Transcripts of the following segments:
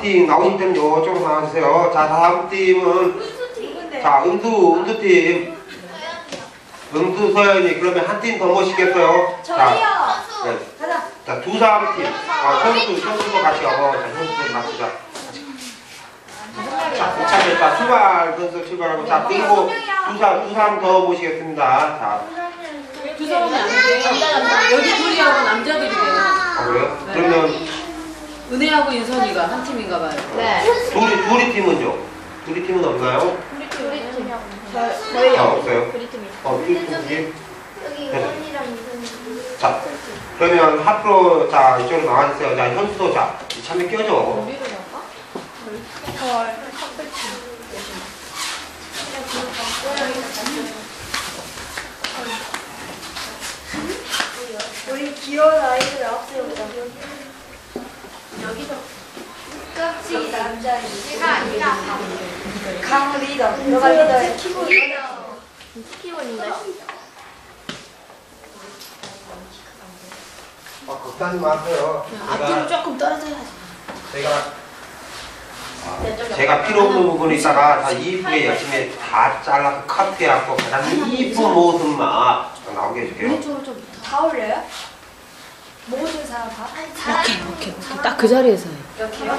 팀 나오신 분 이쪽으로 나와주세요. 자, 다음 팀은 자, 음수, 음수팀. 음수 서연이 그러면 한 팀 더 모시겠어요? 자, 네. 자, 두 사람 팀. 아, 선수, 선수도 같이 와봐. 자, 선수들 맞추자. 자, 이차례 자, 출발, 선수 출발하고. 자, 그리고 두 사람, 두 사람 더 모시겠습니다. 자, 두 사람이 안 돼요. 여기 둘이 하고 남자들이래요. 아, 그래요? 그러면 은혜하고 윤선이가 한 팀인가 봐요. 네. 둘이, 둘이 팀은요? 둘이 팀은 없나요? 아, 없어요? 어, 둘이 팀이? 자, 그러면 앞으로, 자, 이쪽으로 나와주세요. 자, 현수도, 자, 참여 껴줘. 우리 귀여운 아이들 앞세우자. 깍지 남자애. 강 리더. 너가 리더해. 아, 걱정하지 마세요. 앞뒤로 조금 떨어져야지. 제가 아, 제가 필요 없는 부분 있다가 다 이쁘게 열심히 다 잘라서 커트해갖고 가장 이쁜 모습만 나오게 해줄게요. 다 올려요? 모든 사람 다? 이렇게, 이렇게. 딱그 자리에서 해. 이렇게요?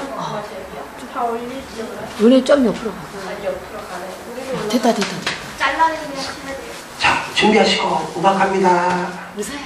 다 올리지. 은혜 좀 옆으로 가. 아니 옆으로 가네. 됐다, 됐다. 자, 준비하시고 음악 갑니다. 웃어야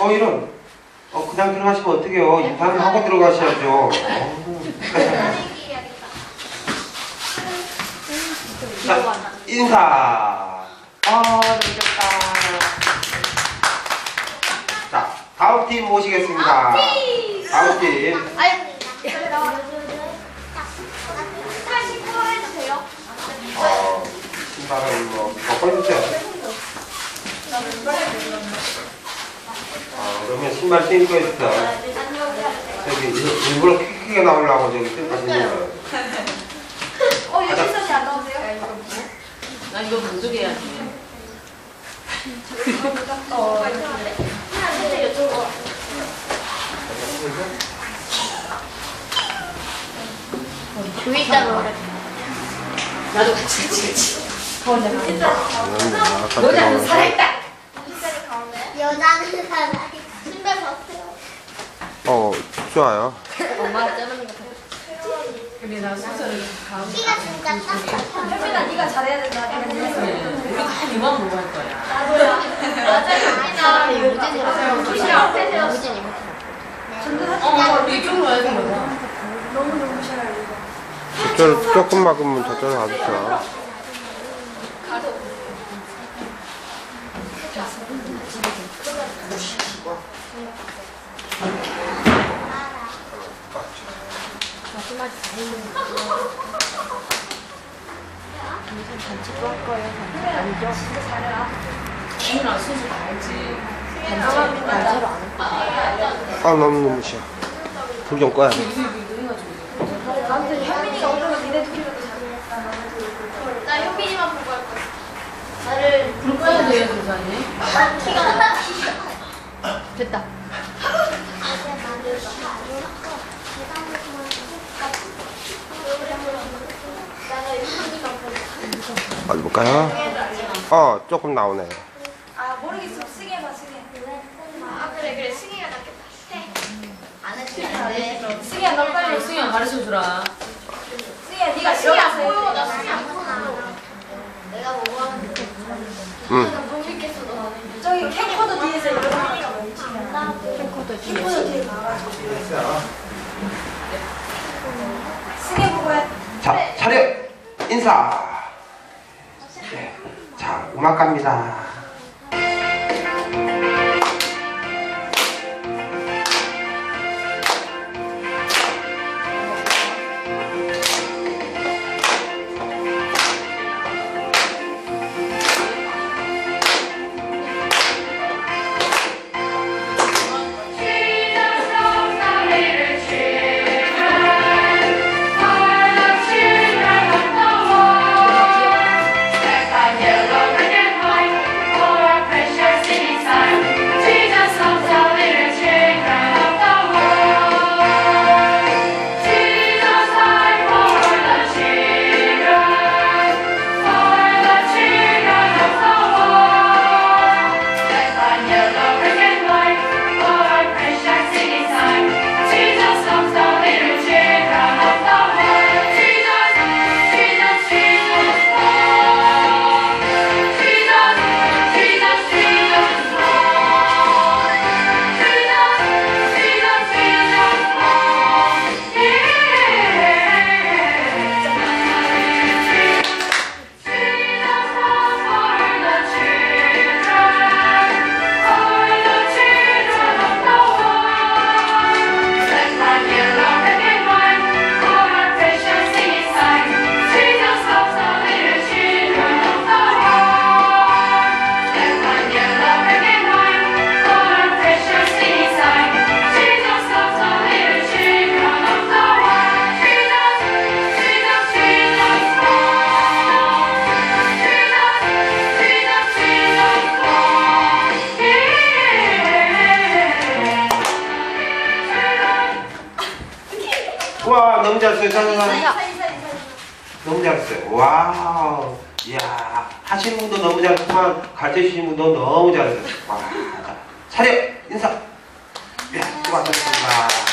지. 어, 이런. 어, 그냥 들어가시면 어떡해요. 인사는 하고 들어가셔야죠. 어우. 자, 인사. 아, 잘했다. 자, 다음 팀 모시겠습니다. 다음 팀. 어, 신발은 뭐, 바꿔주세요. 아, 그러면 신발 신고 있어. 저기, 일- 일부러 크게 나오려고 저기 신고 신는 거예요. 어, 유진선이 안 나오세요? 나 이거 분석해야지. 어. 나도 같이, 같이, 같이. 여자는 살아있다. 여자는 사나 이 신발 벗어요. 어, 좋아요. 근데 나 숙소를 가운데. 키가 진짜 딱 현민아, 네가 잘해야 된다. 우리 한 이만 먹을 거야. 나도야. 맞아요. 맞아. 무진이랑. 무진이 어, 우리 이쪽으로 와야 되나 봐. 너무 너무 싫어요 이거. 저쪽 조금 막으면 저쪽으로 가주세요. 수술. 아 너무 눈부셔. 불좀 꺼야 돼. 현민이가 오르면 니네 둘이라도 잘해. 나 현빈이만 보고 할 거야. 나를 불 꺼야 돼요, 세상에. 키가 나. 됐다. 나는 현빈이만 보고. 어디 볼까요? 어 조금 나오네. 아 모르겠어. 쓰게 해봐 쓰게. 아 그래 그래 승희가 낫겠다. 안 했지. 승희야 너 빨리. 승희야 가르쳐 주라. 승희야 네가 승희 안. 보여. 나 승희 안 보여. 내가 뭐 하면 돼? 응. 저기 캠코더 뒤에서 이거. 캠코더 뒤에 가가지고. 승희 보고 해. 자 차렷 인사. 네. 자 음악 갑니다. 잘했어요. 인사. 너무 잘했어요. 와우. 이야 하시는 분도 너무 잘했지만 가르쳐 주시는 분도 너무 잘했어요. 와. 자, 차렷 인사. 네 수고하셨습니다.